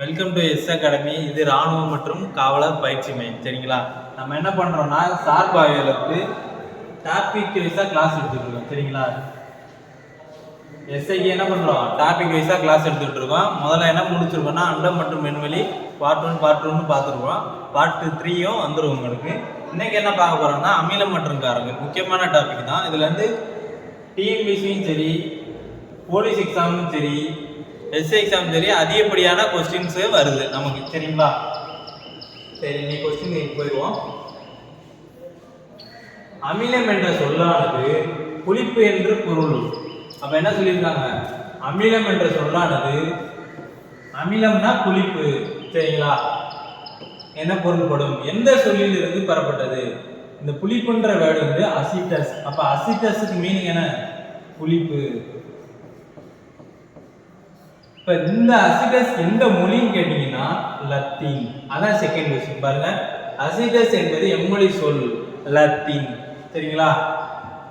Welcome to S academy இது ராணுவம் மற்றும் காவலர் பயிற்சி மையம். சரிங்களா? நம்ம என்ன பண்ணுறோம்னா சார்பாவியலுக்கு டாபிக் வைஸாக கிளாஸ் எடுத்துகிட்ருக்கோம் சரிங்களா? எஸ்ஐக்கு என்ன பண்ணுறோம் டாபிக் வைஸாக கிளாஸ் எடுத்துட்டு இருக்கோம் முதல்ல என்ன முடிச்சிருக்கோம்னா அண்டம் மற்றும் மென்வெளி பார்ட் ஒன் பார்ட் டூன்னு பார்த்துருக்கோம். பார்ட் த்ரீயும் வந்துடும் உங்களுக்கு. இன்றைக்கி என்ன பார்க்க போகிறோம்னா அமிலம் மற்றும் காரங்கள். முக்கியமான டாபிக் தான். இதுலேருந்து டிஎன்பிசியும் சரி போலீஸ் எக்ஸாமும் சரி எஸ் எக்ஸாம் சரி அதிகப்படியான கொஸ்டின்ஸு வருது நமக்கு. சரிங்களா? சரி நீ கொஸ்டின் போயிடுவோம். அமிலம் என்ற சொல்லானது புளிப்பு என்று பொருள். அப்ப என்ன சொல்லியிருக்காங்க? அமிலம் என்ற சொல்லானது அமிலம்னா புளிப்பு. சரிங்களா? என்ன பொருள்படும்? எந்த சொல்லில் இருந்து பெறப்பட்டது? இந்த புளிப்புன்ற வேர்டு வந்து அசிட்டஸ். அப்ப அசிட்டஸுக்கு மீனிங் என்ன? புளிப்பு. இப்போ இந்த அசிடஸ் எந்த மொழின்னு கேட்டிங்கன்னா லத்தீன். அதான் செகண்ட் கொஸ்டின் பாருங்க. அசிடஸ் என்பது எம்மொழி சொல் லத்தீன். சரிங்களா?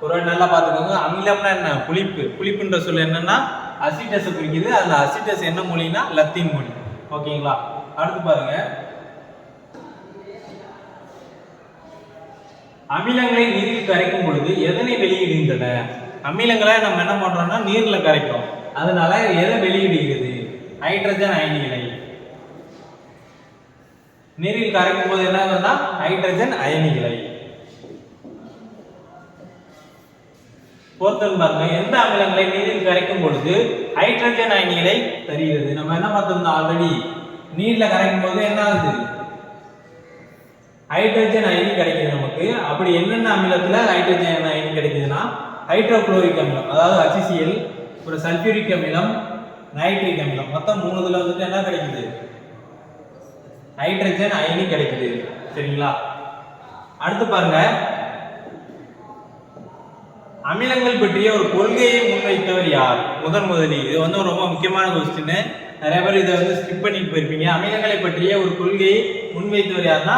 ஒரு நல்லா பார்த்துக்கோங்க. அமிலம்னா என்ன? புளிப்பு. புளிப்புன்ற சொல் என்னன்னா அசிடஸை குறிக்குது. அந்த அசிடஸ் என்ன மொழினா லத்தீன் மொழி. ஓகேங்களா? அடுத்து பாருங்க. அமிலங்களை நீரில் கரைக்கும் பொழுது எதனை வெளியிடுகின்றன? அமிலங்களை நம்ம என்ன பண்றோம்னா நீர்ல கரைக்கிறோம். அதனால எதை வெளியிடுகிறது? ஹைட்ரஜன் அயனிகளை. நீரில் கரைக்கும் போது என்ன ஆகுதுன்னா ஹைட்ரஜன் அயனிகளை. பொறுத்தல் பாருங்க. எந்த அமிலங்களை நீரில் கரைக்கும் பொழுது ஹைட்ரஜன் அயனிகளை தருகிறது? நம்ம என்ன பார்த்திருந்தோம் ஆல்ரெடி நீர்ல கரைக்கும் போது என்ன ஆகுது? ஹைட்ரஜன் அயனி கிடைக்குது நமக்கு. அப்படி என்னென்ன அமிலத்துல ஹைட்ரஜன் அயனி கிடைக்குதுன்னா? ஹைட்ரோக்ளோரிக் அமிலம் அதாவது ஹச்சிசிஎல் ஒரு சல்பியூரிக் அமிலம் நைட்ரிக் அமிலம். மொத்தம் மூணு இதில் வந்துட்டு என்ன கிடைக்குது? ஹைட்ரஜன் அயனி கிடைக்குது. சரிங்களா? அடுத்து பாருங்க. அமிலங்கள் பற்றிய ஒரு கொள்கையை முன்வைத்தவர் யார்? முதன் முதலி. இது வந்து ரொம்ப முக்கியமான கொஸ்டின் நிறைய பேர் இதை வந்து ஸ்கிப் பண்ணிட்டு போயிருப்பீங்க. அமிலங்களை பற்றிய ஒரு கொள்கையை முன்வைத்தவர் யாருன்னா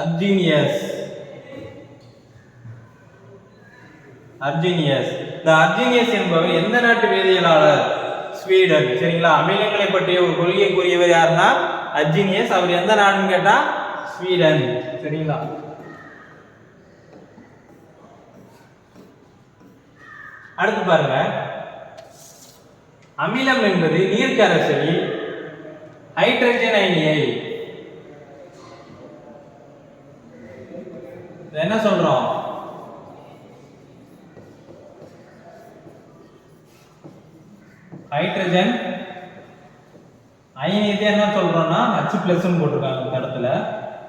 அர்ஜினியஸ் அர்ஜினியஸ் இந்த அர்ஜினியஸ் என்பவர் எந்த நாட்டு வேதியியலாளர்? ஸ்வீடன். சரிங்களா? அமிலங்களை பற்றிய ஒரு கொள்கை கூறியவர் யாருன்னா? அர்ஜினியஸ். அவர் எந்த நாடுன்னு கேட்டா ஸ்வீடன். சரிங்களா? அடுத்து பாருங்க. அமிலம் என்பது நீர்க்கரைசலில் ஹைட்ரஜன் அயனியை என்ன சொல்றோம்? ஹைட்ரஜன் அயனியத்தை என்ன சொல்றோம்னா ஹச் பிளஸ் போட்டிருக்காங்க இந்த இடத்துல.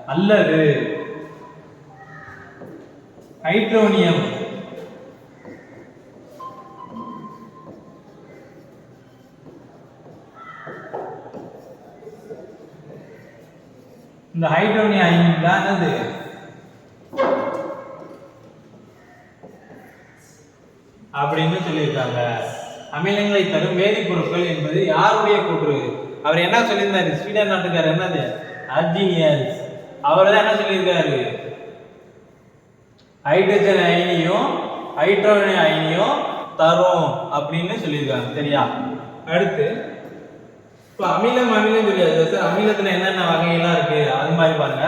அல்லது ஹைட்ரோனியம் இந்த ஹைட்ரோனிய அயனி தான் என்னது? அப்படின்னு சொல்லியிருக்காங்க. அமிலங்களை தரும் வேதிப்பொருட்கள் என்பது யாருடைய கூற்று? அவர் என்ன சொல்லியிருந்தாரு? ஸ்வீடன் நாட்டுக்காரர் என்னது? அர்ஜினியஸ். அவர் தான் என்ன சொல்லியிருக்காரு? ஹைட்ரஜன் அயனியும் ஹைட்ரோஜன் அயனியும் தரும் அப்படின்னு சொல்லியிருக்காங்க. சரியா? அடுத்து இப்போ அமிலம் அமிலம் சொல்லியாச்சு. சார் அமிலத்தில் என்னென்ன வகையெல்லாம் இருக்கு? அது மாதிரி பாருங்க.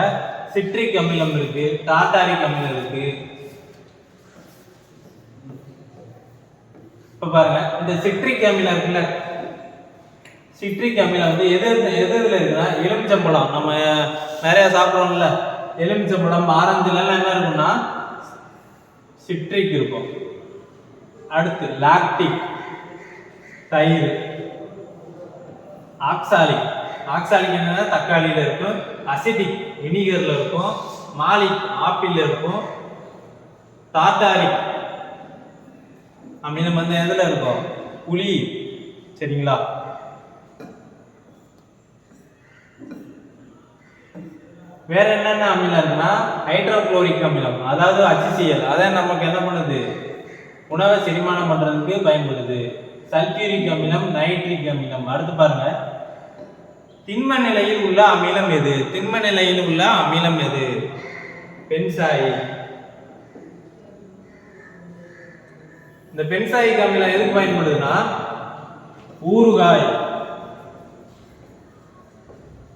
சிட்ரிக் அமிலம் இருக்கு டாட்டாரிக் அமிலம் இருக்கு இப்போ பாருங்க இந்த சிட்ரிக் அமிலம் இருக்குல்ல? சிட்ரிக் அமிலம் வந்து எது எது இதில் இருக்குன்னா எலுமிச்சம்பழம் நம்ம நிறைய சாப்பிடுறோம்ல எலுமிச்சம்பழம் ஆரஞ்சுல என்ன இருக்கும்னா சிட்ரிக் இருக்கும். அடுத்து லாக்டிக் தயிர் ஆக்சாலிக் ஆக்சாலிக் என்னன்னா தக்காளியில் இருக்கும் அசிடிக் வினிகரில் இருக்கும் மாலிக் ஆப்பிள் இருக்கும் டாட்டாரிக் அமிலம் வந்து எதில் இருக்கும் புளி. சரிங்களா? வேற என்னென்ன அமிலம் இருக்குன்னா ஹைட்ரோகுளோரிக் அமிலம் அதாவது HCl. அதான் நமக்கு என்ன பண்ணுது? உணவை செரிமானம் பண்ணுறதுக்கு பயன்படுது. சல்பியூரிக் அமிலம் நைட்ரிக் அமிலம். அடுத்து பாருங்க. திண்ம நிலையில் உள்ள அமிலம் எது? திண்ம நிலையில் உள்ள அமிலம் எது? பென்சாய் இந்த பென்சாயிக் அமிலம் எதுக்கு பயன்படுதுன்னா? ஊறுகாய்.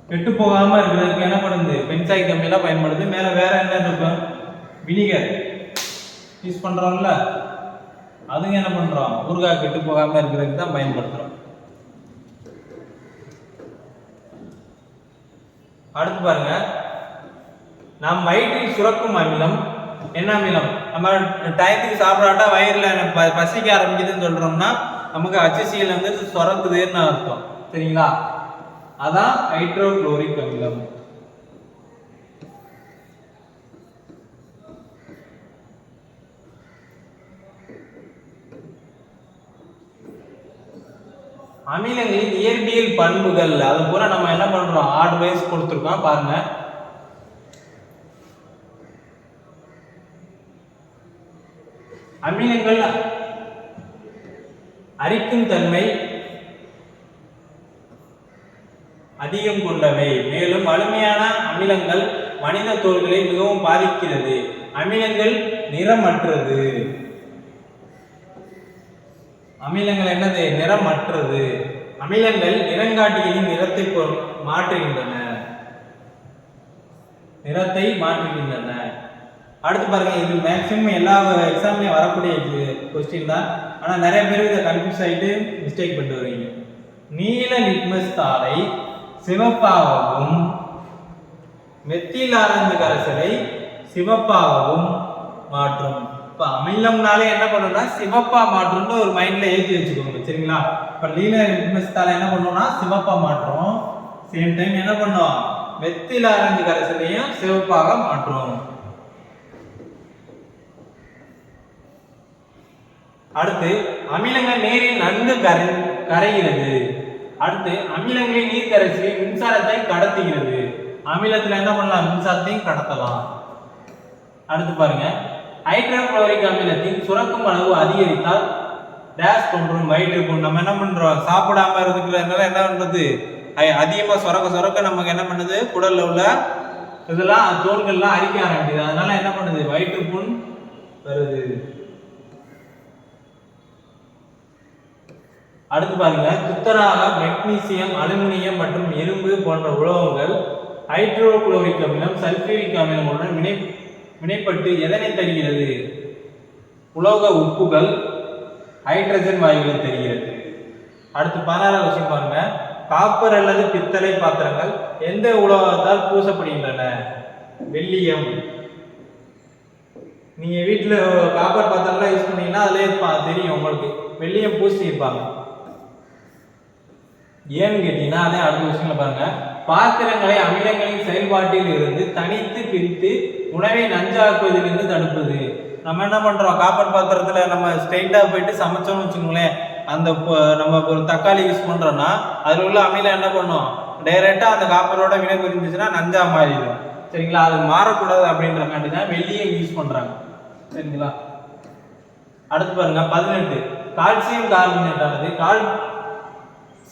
கெட்டு போகாம இருக்கிறதுக்கு என்ன பண்ணுது? பென்சாய் கம்மியெல்லாம் பயன்படுது. மேல வேற என்ன இருக்கும் வினிகர். யூஸ் பண்றோம்ல? அதுங்க என்ன பண்றோம்? ஊறுகாய் கெட்டு போகாம இருக்கிறதுக்கு தான் பயன்படுத்துறோம். அடுத்து பாருங்க. நாம் வயிற்றில் சுரக்கும் அமிலம் என்ன அமிலம்? நம்ம டயத்துக்கு சாப்பிடாட்டா வயிறுல எனக்கு பசிக்க ஆரம்பிக்குதுன்னு சொல்றோம்னா நமக்கு HCl வந்து சுரக்குதுன்னு அர்த்தம். சரிங்களா? அதான் ஹைட்ரோக்ளோரிக் அமிலம். அமிலங்களின் இயற்பியல் பண்புகள் அது பூரா நம்ம என்ன பண்றோம்? ஆட் வைஸ் கொடுத்துருக்கோம் பாருங்க. அமிலங்கள் அரிக்கும் தன்மை அதிகம் கொண்டவை. மேலும் வலிமையான அமிலங்கள் மனித தோல்களை மிகவும் பாதிக்கிறது. அமிலங்கள் நிறமற்றது. அமிலங்கள் என்னது? நிறமற்றது. அமிலங்கள் நிறங்காட்டிகளின் நிறத்தை மாற்றுகின்றன. நிறத்தை மாற்றுகின்றன. அடுத்து பாருங்க இது மேக்ஸிமம் எல்லா எக்ஸாம்லயும் வரக்கூடிய கொஸ்டின் தான். ஆனால் நிறைய பேர் இதை கன்ஃபியூஸ் ஆகிட்டு மிஸ்டேக் பண்ணிட்டு வரீங்க நீல லிட்மஸ் தாளை சிவப்பாகவும் மெத்தில் ஆரஞ்சு கரைசலை சிவப்பாகவும் மாற்றும். இப்போ அமிலம்னாலே என்ன பண்ணும்னா சிவப்பா மாற்றும்னு ஒரு மைண்ட்ல ஏற்றி வச்சுக்கோங்க சரிங்களா? இப்போ நீல லிட்மஸ் தாளை என்ன பண்ணும்னா சிவப்பா மாற்றும். சேம் டைம் என்ன பண்ணும்? மெத்தில் ஆரஞ்சு கரைசலையும் சிவப்பாக மாற்றும். அடுத்து அமிலங்கள் நீரில் நன்கு கரை கரைகிறது. அடுத்து அமிலங்களின் நீர் கரைச்சி மின்சாரத்தை கடத்துகிறது. அமிலத்தில் என்ன பண்ணலாம்? மின்சாரத்தையும் கடத்தலாம். அடுத்து பாருங்க. ஹைட்ரோகுளோரிக் அமிலத்தின் சுரக்கும் அளவு அதிகரித்தால் டேஷ் தோன்றும் வயிற்றுக்கும் நம்ம என்ன பண்றோம்? சாப்பிடாம இருக்கிறதுனால என்ன பண்ணுறது அதிகமாக சுரக்க சுரக்க நமக்கு என்ன பண்ணுது? குடலில் உள்ள இதெல்லாம் தோள்கள்லாம் அரிக்க ஆரம்பிக்குது. அதனால என்ன பண்ணுது? வயிற்று புண் வருது. அடுத்து பாருங்க துத்தராக மெக்னீசியம் அலுமினியம் மற்றும் இரும்பு போன்ற உலோகங்கள் ஹைட்ரோகுளோரிக் அமிலம் சல்பூரிக் அமிலமுடன் வினை வினைப்பட்டு எதனை தருகிறது? உலோக உப்புகள் ஹைட்ரஜன் வாயுகளை தருகிறது. அடுத்து பதினாறாவது விஷயம் பாருங்க காப்பர் அல்லது பித்தளை பாத்திரங்கள் எந்த உலோகத்தால் பூசப்படுகின்றன? வெள்ளியம். நீங்க வீட்டில் காப்பர் பாத்திரம்லாம் யூஸ் பண்ணீங்கன்னா அதுலயே தெரியும் உங்களுக்கு. வெள்ளியம் பூசியிருப்பாங்க. ஏன்னு கேட்டீங்கன்னா அதே அடுத்த விஷயங்கள பாருங்க. பாத்திரங்களை அமிலங்களின் செயல்பாட்டில் இருந்து தனித்து பிரித்து உணவை நஞ்சாக்குவதிலிருந்து தடுப்பது. நம்ம என்ன பண்றோம்? காப்பர் பாத்திரத்துல நம்ம ஸ்ட்ரைட்டா போயிட்டு சமைச்சோம்னு வச்சுக்கோங்களேன். அந்த நம்ம ஒரு தக்காளி யூஸ் பண்றோம்னா அதுல உள்ள அமிலம் என்ன பண்ணும்? டைரக்டா அந்த காப்பரோட வினை புரிஞ்சிச்சுன்னா நஞ்சா மாறிடும். சரிங்களா? அது மாறக்கூடாது அப்படின்றக்காண்டி தான் வெள்ளியம் யூஸ் பண்றாங்க. சரிங்களா? அடுத்து பாருங்க பதினெட்டு. கால்சியம் கார்பனேட் ஆனது கால்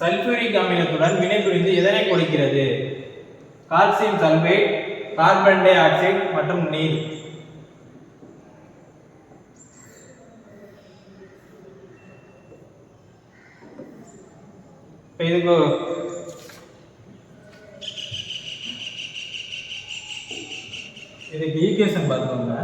சல்பூரிக் அமிலத்துடன் வினைபுரிந்து எதனை கொடுக்கிறது? Calcium sulphate carbon dioxide மற்றும் நீர். இப்ப இதுக்கு இதுக்கு ஈக்குவேஷன் பார்த்துக்கோங்க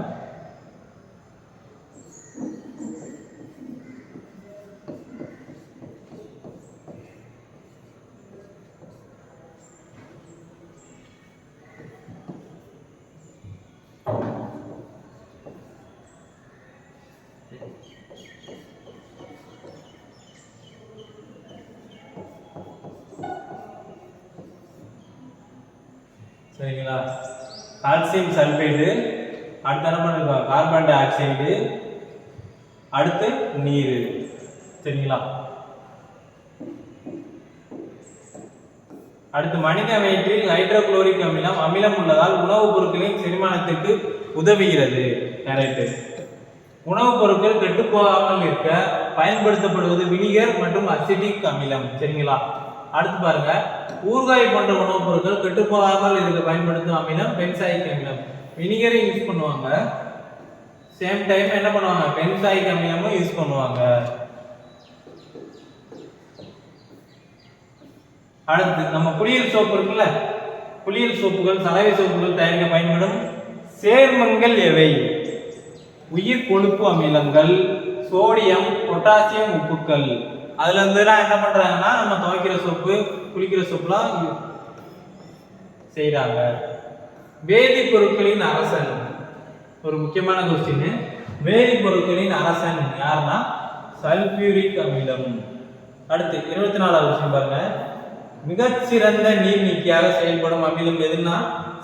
சரிங்களா? கால்சியம் சல்ஃபைடு அடுத்த என்ன பண்ணிருக்கோம் கார்பன் டை ஆக்சைடு அடுத்து நீர். சரிங்களா? அடுத்து மனித வயிற்றில் ஹைட்ரோகுளோரிக் அமிலம் அமிலம் உள்ளதால் உணவுப் பொருட்களின் செரிமானத்திற்கு உதவுகிறது. கரெக்ட் உணவுப் பொருட்கள் கெட்டுப் போகாமல் இருக்க பயன்படுத்தப்படுவது வினிகர் மற்றும் அசிட்டிக் அமிலம். சரிங்களா? அடுத்து பாருங்க. ஊறுகாய் போன்ற உணவுப் பொருட்கள் கெட்டுப்போகாமல் இருக்க பயன்படுத்தும் அமிலம் பென்சாயிக் அமிலம். வினிகரை யூஸ் பண்ணுவாங்க. சேம் டைம் என்ன பண்ணுவாங்க? பென்சாயிக் அமிலமும் யூஸ் பண்ணுவாங்க. அடுத்து நம்ம குளியல் சோப்பு இருக்குல்ல? குளியல் சோப்புகள் சலவை சோப்புகள் தயாரிக்க பயன்படும் சேர்மங்கள் எவை? உயிர் கொழுப்பு அமிலங்கள் சோடியம் பொட்டாசியம் உப்புக்கள். அதுல இருந்துலாம் என்ன பண்றாங்கன்னா நம்ம துவைக்கிற சோப்பு குளிக்கிற சோப்புலாம் யூ- வேதிப்பொருட்களின் அரசன். ஒரு முக்கியமான கொஸ்டின் வேதிப்பொருட்களின் அரசன் யாருன்னா சல்பியூரிக் அமிலம். அடுத்து இருபத்தி நாலாவது விஷயம் பாருங்க. மிகச்சிறந்த நீர் நீக்கியாக செயல்படும் அமிலம் எதுன்னா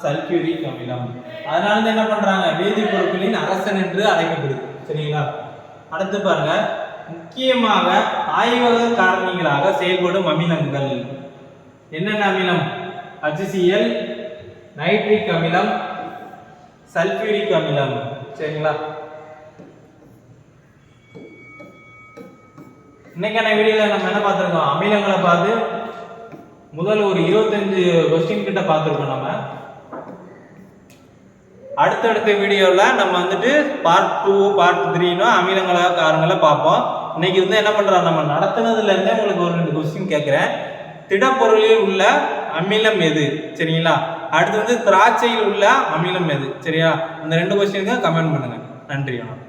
சல்பியூரிக் அமிலம். அதனால தான் என்ன பண்றாங்க வேதிப்பொருட்களின் அரசன் என்று அழைக்கப்படுது. சரிங்களா? அடுத்து பாருங்க. முக்கியமாக ஆய்வக காரணிகளாக செயல்படும் அமிலங்கள். என்னென்ன அமிலம்? அஜிசிஎல் நைட்ரிக் அமிலம் சல்பியூரிக் அமிலம். சரிங்களா? இன்னைக்கான வீடியோவில் நம்ம என்ன பார்த்துருக்கோம்? அமிலங்களை பார்த்து முதல் ஒரு இருபத்தஞ்சு கொஸ்டின் கிட்ட பார்த்துருக்கோம் நம்ம. அடுத்தடுத்த வீடியோவில் நம்ம வந்துட்டு பார்ட் டூ பார்ட் த்ரீனோ அமிலங்களா காரங்களை பார்ப்போம். இன்னைக்கு வந்து என்ன பண்ணுறோம் நம்ம நடத்துனதுலேருந்தே உங்களுக்கு ஒரு ரெண்டு கொஸ்டின் கேட்குறேன். திடப்பொருளில் உள்ள அமிலம் எது? சரிங்களா? அடுத்து வந்து திராட்சையில் உள்ள அமிலம் எது? சரியா? இந்த ரெண்டு கொஸ்டினுக்கு கமெண்ட் பண்ணுங்கள் நன்றி வணக்கம்.